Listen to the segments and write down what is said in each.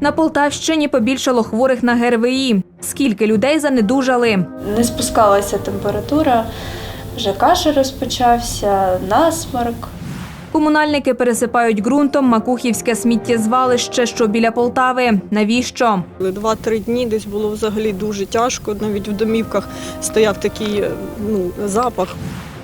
На Полтавщині побільшало хворих на ГРВІ. Скільки людей занедужали? Не спускалася температура, вже кашель розпочався, насморк. Комунальники пересипають ґрунтом Макухівське сміттєзвалище, що біля Полтави. Навіщо? Два-три дні десь було взагалі дуже тяжко. Навіть в домівках стояв такий е, ну, запах.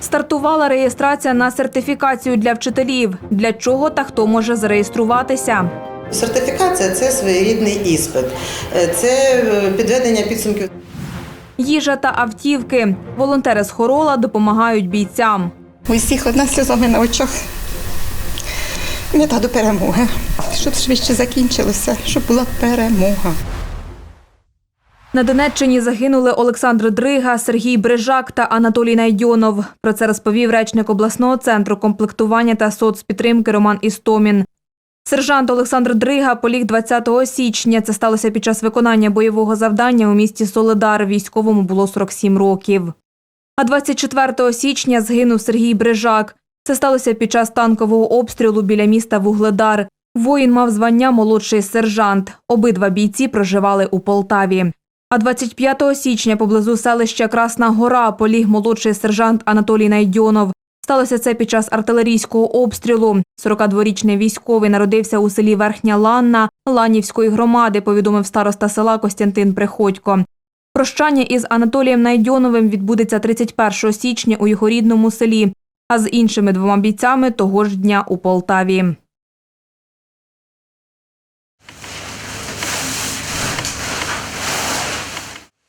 Стартувала реєстрація на сертифікацію для вчителів. Для чого та хто може зареєструватися? Сертифікація це своєрідний іспит, Е, це е, підведення підсумків. Їжа та автівки. Волонтери з Хорола допомагають бійцям. У всіх одна сльозами на очах. Мета до перемоги. Щоб швидше закінчилося, щоб була перемога. На Донеччині загинули Олександр Дрига, Сергій Брижак та Анатолій Найдьонов. Про це розповів речник обласного центру комплектування та соцпідтримки Роман Істомін. Сержант Олександр Дрига поліг 20 січня. Це сталося під час виконання бойового завдання у місті Соледар. Військовому було 47 років. А 24 січня згинув Сергій Брижак. Це сталося під час танкового обстрілу біля міста Вугледар. Воїн мав звання молодший сержант. Обидва бійці проживали у Полтаві. А 25 січня поблизу селища Красна Гора поліг молодший сержант Анатолій Найдьонов. Сталося це під час артилерійського обстрілу. 42-річний військовий народився у селі Верхня Ланна Ланівської громади, повідомив староста села Костянтин Приходько. Прощання із Анатолієм Найдьоновим відбудеться 31 січня у його рідному селі, а з іншими двома бійцями того ж дня у Полтаві.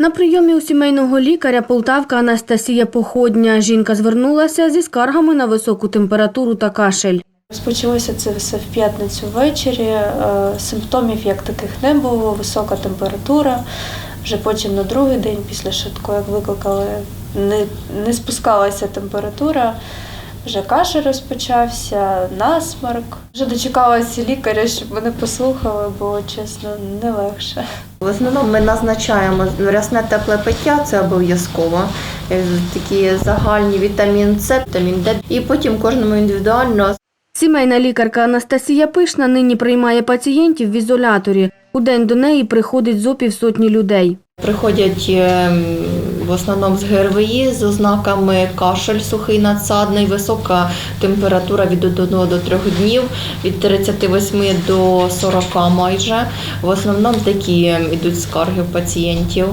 На прийомі у сімейного лікаря полтавка Анастасія Походня. Жінка звернулася зі скаргами на високу температуру та кашель. Розпочалося це все в п'ятницю ввечері. е, Симптомів як таких не було, висока температура. Вже потім на другий день після швидкої, як викликали, не, не спускалася температура. Вже кашель розпочався, насморк. Вже дочекалася лікаря, щоб мене послухали, бо чесно не легше. В основному ми назначаємо рясне тепле пиття, це обов'язково. Е, Такі загальні вітамін С, вітамін Д. І потім кожному індивідуально Сімейна лікарка Анастасія Пишна нині приймає пацієнтів в ізоляторі. У день до неї приходить зо півсотні людей. Приходять ем, в основному з ГРВІ з ознаками кашель сухий надсадний, висока температура від 1 до 3 днів, від 38 до 40 майже. В основному такі ем, йдуть скарги в пацієнтів.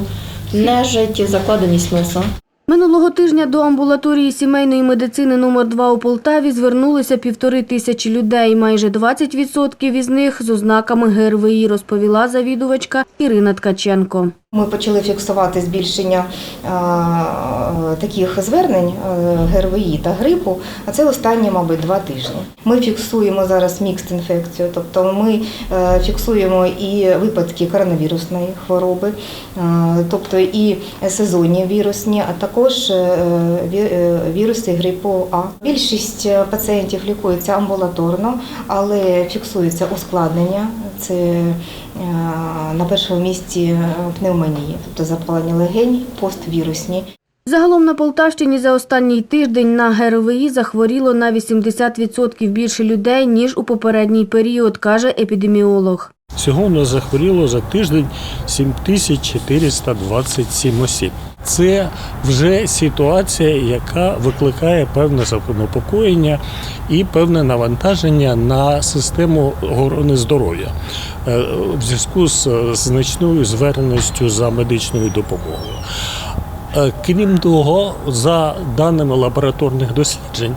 Нежить, закладеність носа. Минулого тижня до амбулаторії сімейної медицини номер 2 у Полтаві звернулися півтори тисячі людей. Майже 20% із них з ознаками ГРВІ, розповіла завідувачка Ірина Ткаченко. Ми почали фіксувати збільшення а, таких звернень е, ГРВІ та грипу, а це останні, мабуть, два тижні. Ми фіксуємо зараз мікст інфекцію, тобто ми е, фіксуємо і випадки коронавірусної хвороби, е, тобто і сезонні вірусні, а також е, е, віруси грипу А. Більшість е, пацієнтів лікується амбулаторно, але фіксується ускладнення. Це е, на першому місці е, пневмонії, тобто запалення легень, поствірусні. Загалом на Полтавщині за останній тиждень на ГРВІ захворіло на 80% більше людей, ніж у попередній період, каже епідеміолог. Всього у нас захворіло за тиждень 7427 осіб. Це вже ситуація, яка викликає певне занепокоєння і певне навантаження на систему охорони здоров'я е, в зв'язку з е, значною зверненістю за медичною допомогою. Е, Крім того, за даними лабораторних досліджень,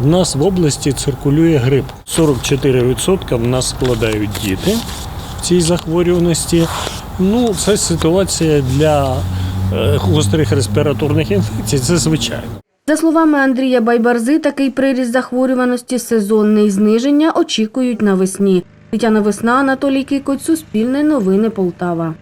в нас в області циркулює грип. 44% в нас складають діти в цій захворюваності. Ну, це ситуація для гострих респіраторних інфекцій. Це звичайно. За словами Андрія Байбарзи, такий приріст захворюваності сезонне і зниження очікують навесні. Тетяна Весна, Анатолій Кикоць, Суспільне новини Полтава.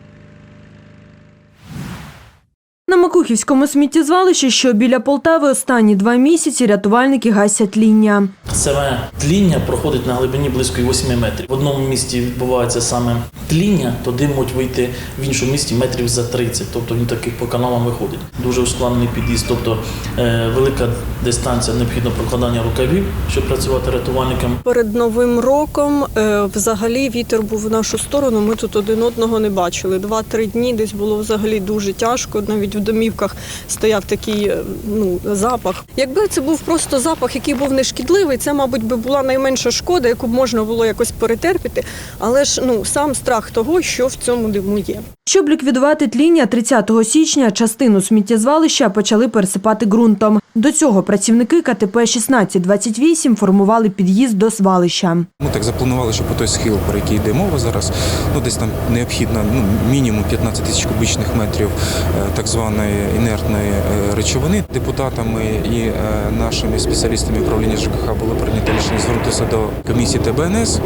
На Макухівському сміттєзвалищі, що біля Полтави, останні два місяці рятувальники гасять тління. Саме тління проходить на глибині близько 8 метрів. В одному місці відбувається саме тління, то дим може вийти в іншому місці метрів за 30, тобто він такий по каналам виходить. Дуже ускладнений під'їзд, тобто е, велика дистанція необхідно прокладання рукавів, щоб працювати рятувальникам. Перед новим роком е, взагалі вітер був в нашу сторону. Ми тут один одного не бачили. Два-три дні десь було взагалі дуже тяжко. Навіть в домівках стояв такий е, ну запах. Якби це був просто запах, який був нешкідливий, це, мабуть, би була найменша шкода, яку б можна було якось перетерпіти. Але ж ну сам страх того, що в цьому диму є. Щоб ліквідувати тління, 30 січня частину сміттєзвалища почали пересипати ґрунтом. До цього працівники КТП 1628 формували під'їзд до звалища. Ми так запланували, що по той схил, про який йде мова зараз, ну десь там необхідно ну, мінімум 15 тисяч кубічних метрів е, так званої інертної е, речовини. Депутатами і е, нашими спеціалістами управління ЖКХ було прийнято рішення звернутися до комісії ТБНС.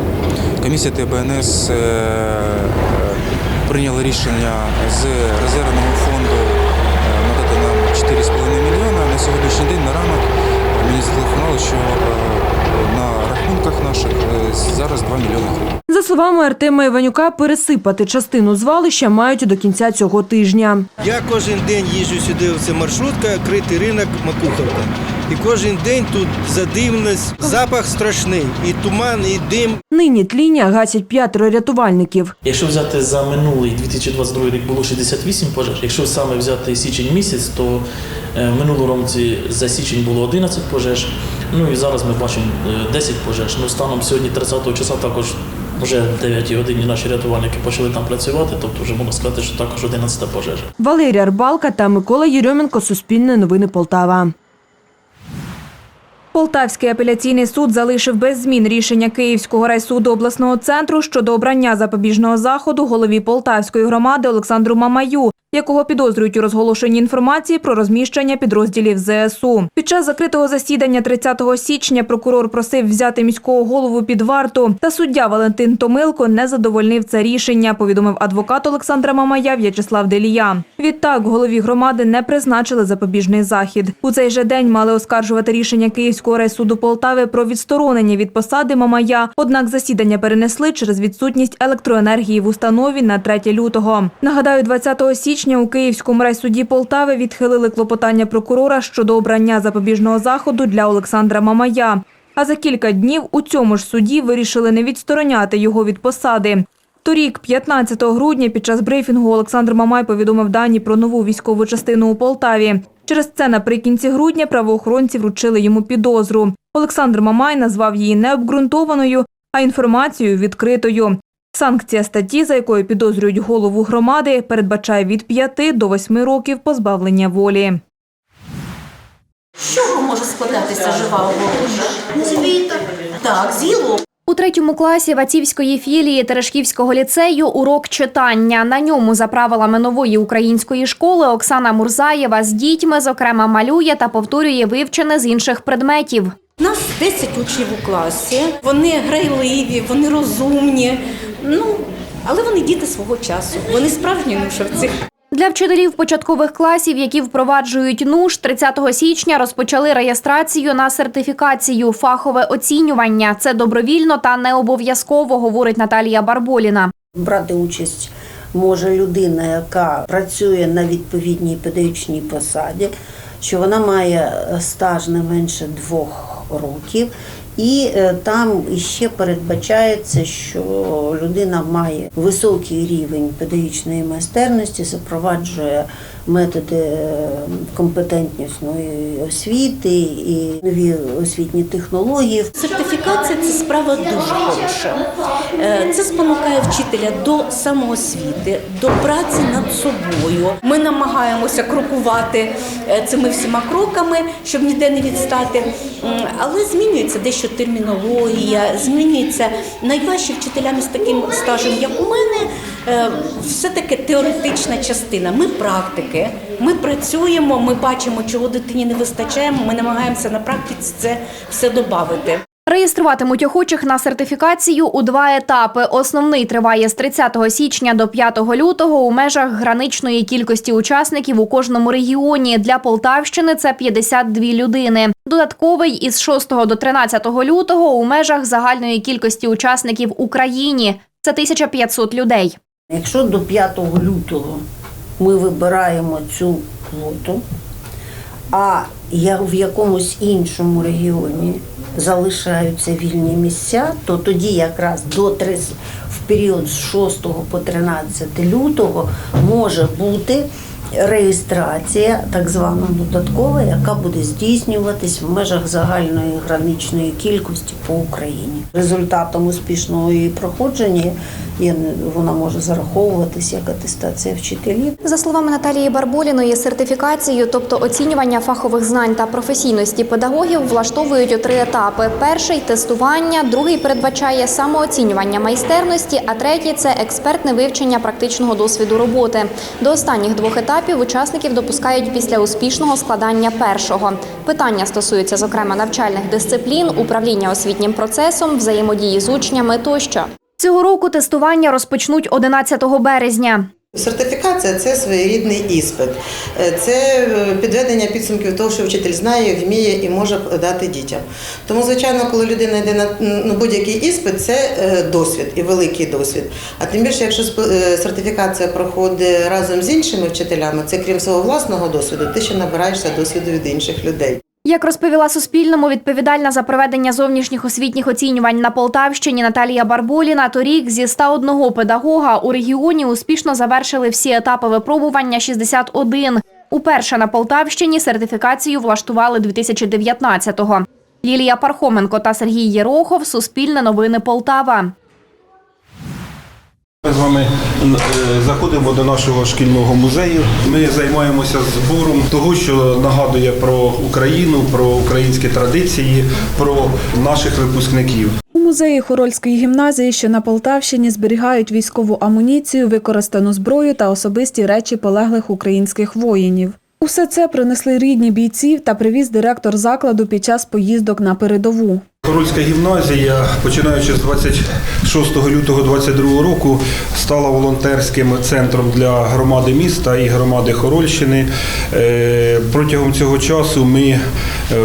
Комісія ТБНС е, рішення з резервного фонду е, надати нам 4,5 мільйона. На сьогоднішній день на ранок мені зателефонували, що е, на рахунках наших е, зараз 2 мільйони гривень. За словами Артема Іванюка, пересипати частину звалища мають до кінця цього тижня. Я кожен день їжджу сюди, це маршрутка, критий ринок Макуховка. І кожен день тут задимність, запах страшний, і туман, і дим. Нині тління гасять п'ятеро рятувальників. Якщо взяти за минулий 2022 рік було 68 пожеж, якщо саме взяти січень місяць, то е, в минулому році за січень було 11 пожеж. Ну і зараз ми бачимо е, 10 пожеж. Ну станом сьогодні 30-го числа також вже в 9 годині наші рятувальники почали там працювати, тобто вже можна сказати, що також 11 пожежа. Валерія Рбалка та Микола Єрьоменко. Суспільне новини Полтава. Полтавський апеляційний суд залишив без змін рішення Київського райсуду обласного центру щодо обрання запобіжного заходу голові Полтавської громади Олександру Мамаю, якого підозрюють у розголошенні інформації про розміщення підрозділів ЗСУ. Під час закритого засідання 30 січня прокурор просив взяти міського голову під варту, та суддя Валентин Томилко не задовольнив це рішення, повідомив адвокат Олександра Мамая В'ячеслав Делія. Відтак голові громади не призначили запобіжний захід. У цей же день мали оскаржувати рішення Київського райсуду Полтави про відсторонення від посади Мамая. Однак засідання перенесли через відсутність електроенергії в установі на 3 лютого. Нагадаю, 20 січня у Київському райсуді Полтави відхилили клопотання прокурора щодо обрання запобіжного заходу для Олександра Мамая. А за кілька днів у цьому ж суді вирішили не відстороняти його від посади. Торік, 15 грудня, під час брифінгу Олександр Мамай повідомив дані про нову військову частину у Полтаві. Через це наприкінці грудня правоохоронці вручили йому підозру. Олександр Мамай назвав її необґрунтованою, а інформацію відкритою. Санкція статті, за якою підозрюють голову громади, передбачає від 5 до 8 років позбавлення волі. З чого може складатися жива огорожа? З. Так, з гілок. У третьому класі Вацівської філії Терешківського ліцею урок читання. На ньому за правилами нової української школи Оксана Мурзаєва з дітьми, зокрема, малює та повторює вивчене з інших предметів. Нас 10 учнів у класі. Вони грайливі, вони розумні. Ну, але вони діти свого часу. Вони справжні нушевці. Для вчителів початкових класів, які впроваджують НУШ, 30 січня розпочали реєстрацію на сертифікацію фахове оцінювання. Це добровільно та не обов'язково, говорить Наталія Барболіна. Брати участь може людина, яка працює на відповідній педагогічній посаді, що вона має стаж не менше двох років. І е, там ще передбачається, що людина має високий рівень педагогічної майстерності, запроваджує методи е, компетентнісної освіти і нові освітні технології. Сертифікація це справа дуже хороша. Е, Це спонукає вчителя до самоосвіти, до праці над собою. Ми намагаємося крокувати е, цими всіма кроками, щоб ніде не відстати. Але змінюється дещо термінологія, змінюється найважче вчителям з таким стажем, як у мене, е, все-таки теоретична частина. Ми практики, ми працюємо, ми бачимо, чого дитині не вистачає. Ми намагаємося на практиці це все додати. Реєструватимуть охочих на сертифікацію у два етапи. Основний триває з 30 січня до 5 лютого у межах граничної кількості учасників у кожному регіоні. Для Полтавщини це 52 людини. Додатковий із 6 до 13 лютого у межах загальної кількості учасників Україні. Це 1500 людей. Якщо до 5 лютого ми вибираємо цю квоту, а я в якомусь іншому регіоні залишаються вільні місця, то тоді якраз до 30, в період з 6 по 13 лютого може бути реєстрація, так звана додаткова, яка буде здійснюватись в межах загальної граничної кількості по Україні. Результатом успішного її проходження вона може зараховуватись як атестація вчителів. За словами Наталії Барболіної, сертифікацію, тобто оцінювання фахових знань та професійності педагогів, влаштовують у три етапи: перший тестування, другий передбачає самооцінювання майстерності, а третій це експертне вивчення практичного досвіду роботи. До останніх двох етапів учасників допускають після успішного складання першого. Питання стосуються зокрема навчальних дисциплін, управління освітнім процесом, взаємодії з учнями тощо. Цього року тестування розпочнуть 11 березня. Сертифікація це своєрідний іспит, Е, це е, підведення підсумків того, що вчитель знає, вміє і може дати дітям. Тому, звичайно, коли людина йде на будь-який іспит, це е, досвід і великий досвід. А тим більше, якщо сертифікація проходить разом з іншими вчителями, це крім свого власного досвіду, ти ще набираєшся досвіду від інших людей. Як розповіла Суспільному, відповідальна за проведення зовнішніх освітніх оцінювань на Полтавщині Наталія Барболіна, торік зі 101 педагога у регіоні успішно завершили всі етапи випробування 61. Уперше на Полтавщині сертифікацію влаштували 2019-го. Лілія Пархоменко та Сергій Єрохов. Суспільне новини Полтава. Вами е, заходимо до нашого шкільного музею. Ми займаємося збором того, що нагадує про Україну, про українські традиції, про наших випускників. У музеї Хорольської гімназії, що на Полтавщині, зберігають військову амуніцію, використану зброю та особисті речі полеглих українських воїнів. Усе це принесли рідні бійців та привіз директор закладу під час поїздок на передову. Хорольська гімназія, починаючи з 26 лютого 2022 року, стала волонтерським центром для громади міста і громади Хорольщини. Е, Протягом цього часу ми е,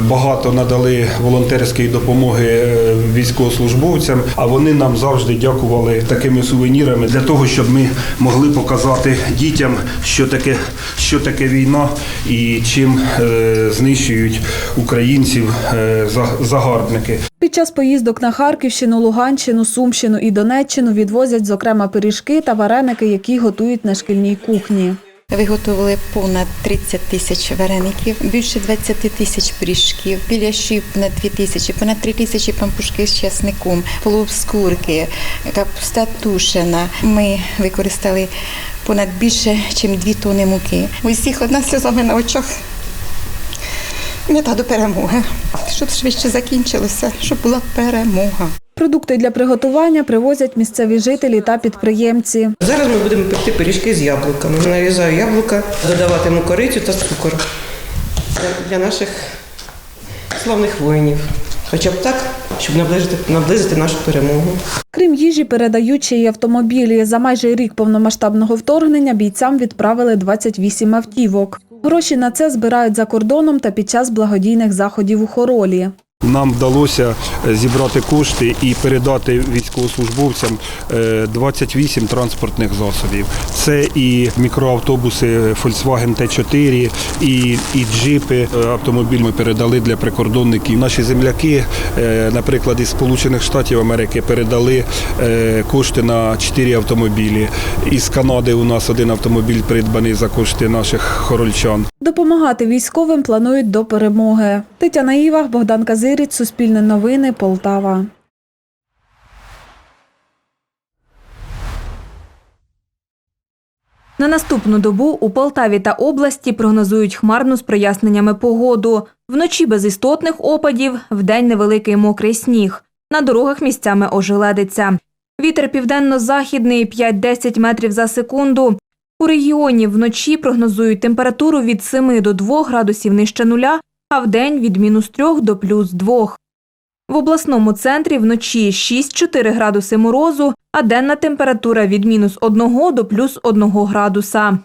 багато надали волонтерської допомоги е, військовослужбовцям, а вони нам завжди дякували такими сувенірами для того, щоб ми могли показати дітям, що таке, що таке війна і чим знищують українців за- загарбники. Під час поїздок на Харківщину, Луганщину, Сумщину і Донеччину відвозять, зокрема, пиріжки та вареники, які готують на шкільній кухні. Виготовили понад 30 тисяч вареників, більше 20 тисяч пиріжків, біляшів понад 2 тисячі, понад 3 тисячі пампушки з часником, плов з капуста тушена. Ми використали понад більше, ніж 2 тони муки. У всіх одна сльозами на очах. Мета до перемоги. Щоб швидше закінчилося, щоб була перемога. Продукти для приготування привозять місцеві жителі та підприємці. Зараз ми будемо пекти пиріжки з яблуками. Нарізаю яблука, додаватиму корицю та цукор для наших славних воїнів. Хоча б так, щоб наблизити, наблизити нашу перемогу. Крім їжі, передають ще й автомобілі. За майже рік повномасштабного вторгнення бійцям відправили 28 автівок. Гроші на це збирають за кордоном та під час благодійних заходів у Хоролі. Нам вдалося е, зібрати кошти і передати військовослужбовцям е, 28 транспортних засобів. Це і мікроавтобуси Volkswagen T4, і, і джипи. Е, Автомобіль ми передали для прикордонників. Наші земляки, е, наприклад, із Сполучених Штатів Америки передали е, кошти на 4 автомобілі. Із Канади у нас один автомобіль придбаний за кошти наших хорольчан. Допомагати військовим планують до перемоги. Тетяна Івах, Богдан Казиріць, Суспільне новини, Полтава. На наступну добу у Полтаві та області прогнозують хмарну з проясненнями погоду. Вночі без істотних опадів, вдень невеликий мокрий сніг. На дорогах місцями ожеледиться. Вітер південно-західний 5-10 метрів за секунду. У регіоні вночі прогнозують температуру від 7 до 2 градусів нижче нуля, а вдень від мінус 3 до плюс 2. В обласному центрі вночі 6-4 градуси морозу, а денна температура від мінус 1 до плюс 1 градуса.